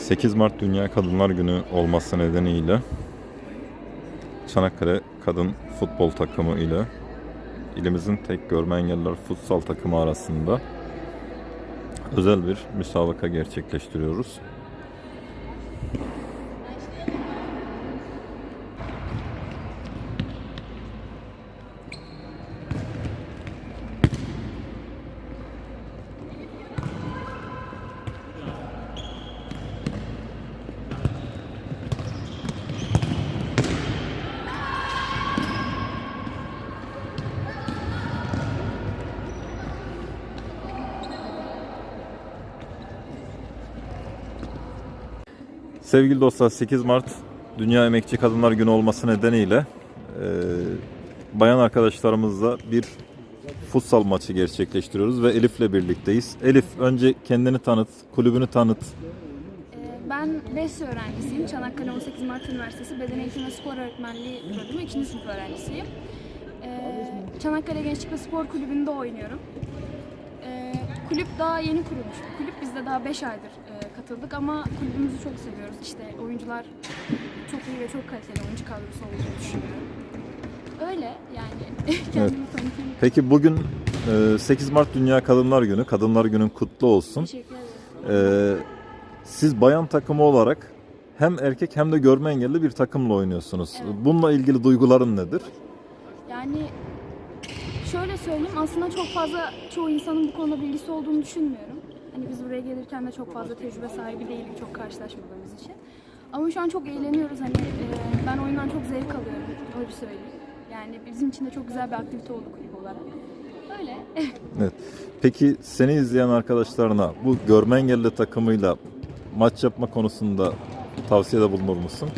8 Mart Dünya Kadınlar Günü olması nedeniyle Çanakkale Kadın Futbol Takımı ile ilimizin tek görme engelliler futsal takımı arasında özel bir müsabaka gerçekleştiriyoruz. Sevgili dostlar 8 Mart Dünya Emekçi Kadınlar Günü olması nedeniyle e, bayan arkadaşlarımızla bir futsal maçı gerçekleştiriyoruz ve Elif'le birlikteyiz. Elif önce kendini tanıt, kulübünü tanıt. Ee, Ben BES öğrencisiyim. Çanakkale 18 Mart Üniversitesi Beden Eğitimi ve Spor Öğretmenliği bölümü 2. sınıf öğrencisiyim. Ee, Çanakkale Gençlik ve Spor Kulübü'nde oynuyorum. Ee, Kulüp daha yeni kurulmuş kulüp. Biz de daha 5 aydır e, katıldık ama kulübümüzü çok seviyoruz. İşte oyuncular çok iyi ve çok kaliteli oyuncu kadrosu olduğunu düşünüyorum. Öyle yani kendimi tanıtayım. Peki bugün e, 8 Mart Dünya Kadınlar Günü. Kadınlar Günün kutlu olsun. Teşekkür ederim. E, siz bayan takımı olarak hem erkek hem de görme engelli bir takımla oynuyorsunuz. Evet. Bununla ilgili duyguların nedir? Yani şöyle söyleyeyim aslında çok fazla çoğu insanın bu konuda bilgisi olduğunu düşünmüyorum. Hani biz buraya gelirken de çok fazla tecrübe sahibi değilim çok karşılaşmadığımız için. Ama şu an çok eğleniyoruz hani e, ben oyundan çok zevk alıyorum öyle söyleyeyim. Yani bizim için de çok güzel bir aktivite oldu kulüp olarak. Öyle. Evet. Peki seni izleyen arkadaşlarına bu görme engelli takımıyla maç yapma konusunda tavsiyede bulunur musun?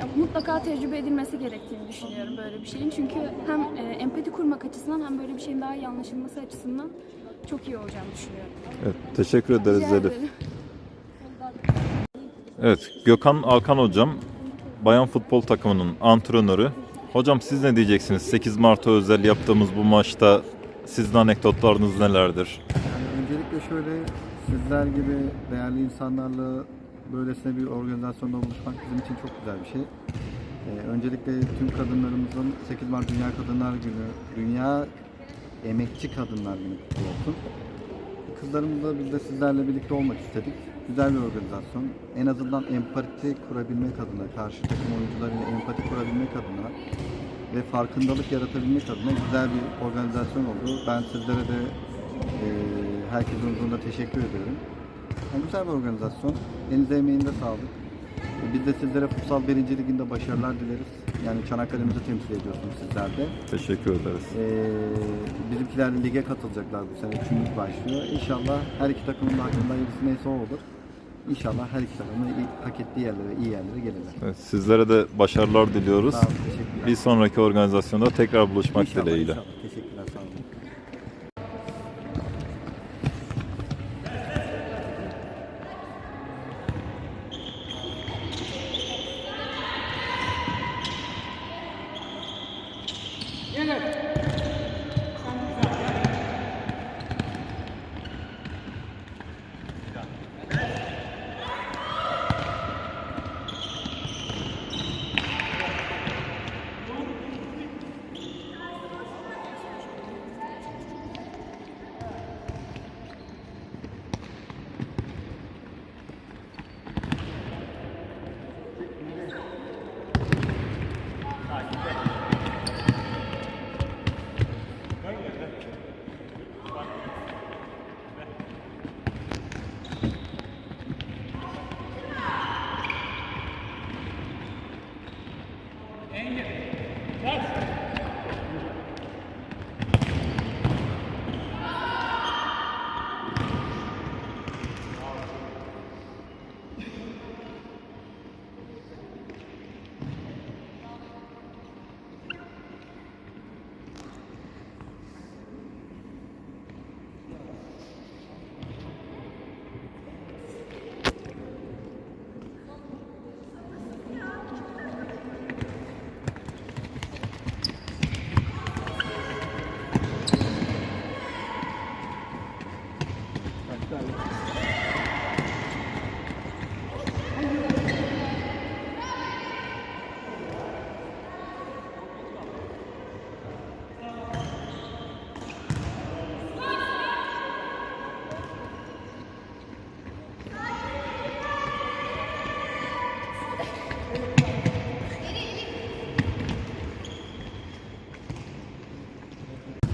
Ya, mutlaka tecrübe edilmesi gerektiğini düşünüyorum böyle bir şeyin. Çünkü hem e, empati kurmak açısından hem böyle bir şeyin daha iyi anlaşılması açısından çok iyi olacağını düşünüyorum. Evet, teşekkür ederiz Rica Elif. ederim. Evet, Gökhan Alkan hocam bayan futbol takımının antrenörü. Hocam siz ne diyeceksiniz? 8 Mart'a özel yaptığımız bu maçta sizin anekdotlarınız nelerdir? Yani öncelikle şöyle sizler gibi değerli insanlarla böylesine bir organizasyonda buluşmak bizim için çok güzel bir şey. Ee, öncelikle tüm kadınlarımızın 8 Mart Dünya Kadınlar Günü, Dünya Emekçi Kadınlar Günü kutlu olsun. Kızlarımızla biz de sizlerle birlikte olmak istedik. Güzel bir organizasyon. En azından empati kurabilmek adına, karşı takım oyuncularıyla empati kurabilmek adına ve farkındalık yaratabilmek adına güzel bir organizasyon oldu. Ben sizlere de e, herkesin huzurunda teşekkür ediyorum. Yani güzel bir organizasyon. Elinize emeğinize sağlık. Biz de sizlere Futsal 1. Liginde başarılar dileriz. Yani Çanakkale'mizi temsil ediyorsunuz sizler de. Teşekkür ederiz. Ee, bizimkiler de lige katılacaklar bu sene. Üçüncü başlıyor. İnşallah her iki takımın da hakkında hayırlısı neyse o olur. İnşallah her iki takımın hak ettiği yerlere, iyi yerlere gelirler. Evet, sizlere de başarılar diliyoruz. Teşekkürler. Bir sonraki organizasyonda tekrar buluşmak İnşallah, dileğiyle. inşallah.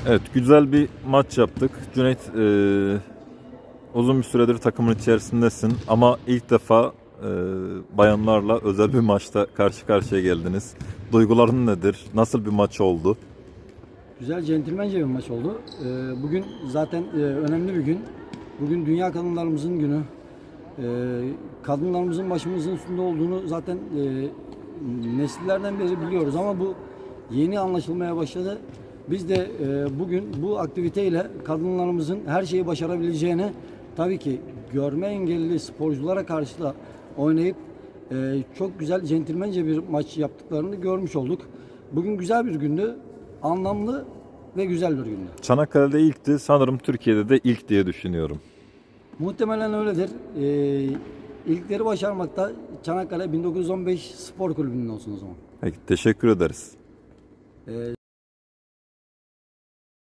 Evet güzel bir maç yaptık. Cüneyt e, uzun bir süredir takımın içerisindesin ama ilk defa e, bayanlarla özel bir maçta karşı karşıya geldiniz. Duyguların nedir? Nasıl bir maç oldu? Güzel, centilmence bir maç oldu. Ee, Bugün zaten e, önemli bir gün. Bugün Dünya Kadınlarımızın günü. Ee, Kadınlarımızın başımızın üstünde olduğunu zaten e, nesillerden beri biliyoruz ama bu yeni anlaşılmaya başladı. Biz de e, bugün bu aktiviteyle kadınlarımızın her şeyi başarabileceğini tabii ki görme engelli sporculara karşı da oynayıp e, çok güzel centilmence bir maç yaptıklarını görmüş olduk. Bugün güzel bir gündü, anlamlı ve güzel bir gündü. Çanakkale'de ilkti. Sanırım Türkiye'de de ilk diye düşünüyorum. Muhtemelen öyledir. E, ilkleri başarmakta Çanakkale 1915 Spor Kulübü'nün olsun o zaman. Peki teşekkür ederiz. E,